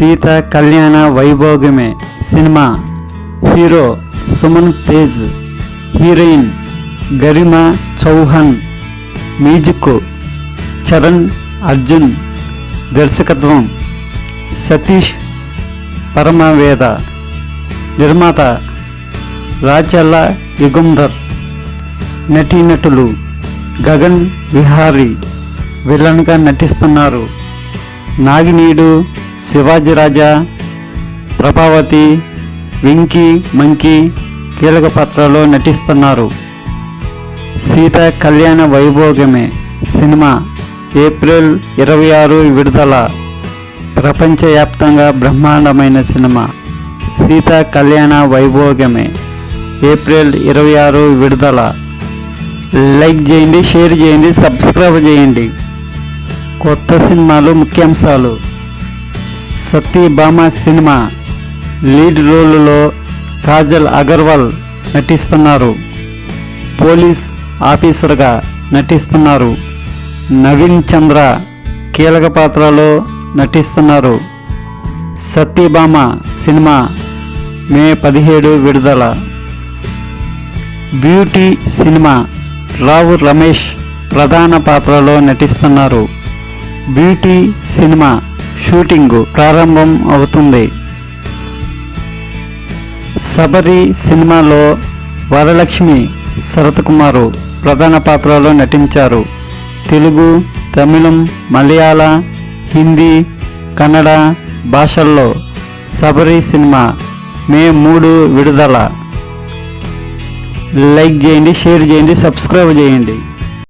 Sita Kalyana Vaibhogame cinema. Hero Suman Tej heroine Garima Chauhan music Charan Arjun దర్శకత్వం సతీష్ పరమవేద నిర్మాత రాచల్ల యుగంధర్ నటీనటులు గగన్ విహారీ విలన్గా నటిస్తున్నారు నాగినీడు శివాజీరాజా ప్రభావతి వెంకీ మంకీ కీలక పాత్రలో నటిస్తున్నారు. సీత కళ్యాణ వైభోగమే సినిమా ఏప్రిల్ ఇరవై ఆరు విడుదల. ప్రపంచవ్యాప్తంగా బ్రహ్మాండమైన సినిమా సీత కళ్యాణ వైభోగమే ఏప్రిల్ ఇరవై ఆరు విడుదల. లైక్ చేయండి షేర్ చేయండి సబ్స్క్రైబ్ చేయండి. కొత్త సినిమాలు ముఖ్యాంశాలు. సత్యభామ సినిమా లీడ్ రోల్లో కాజల్ అగర్వాల్ నటిస్తున్నారు. పోలీస్ ఆఫీసర్గా నటిస్తున్నారు. నవీన్ చంద్ర కీలక పాత్రలో నటిస్తున్నారు. సత్యభామ సినిమా మే పదిహేడు విడుదల. బ్యూటీ సినిమా రావు రమేష్ ప్రధాన పాత్రలో నటిస్తున్నారు. బ్యూటీ సినిమా షూటింగ్ ప్రారంభం అవుతుంది. సబరి సినిమాలో వరలక్ష్మి శరత్కుమారు ప్రధాన పాత్రలో నటించారు. తెలుగు తమిళం మలయాళ హిందీ కన్నడ భాషల్లో సబరి సినిమా మే మూడు విడుదల. లైక్ చేయండి షేర్ చేయండి సబ్స్క్రైబ్ చేయండి.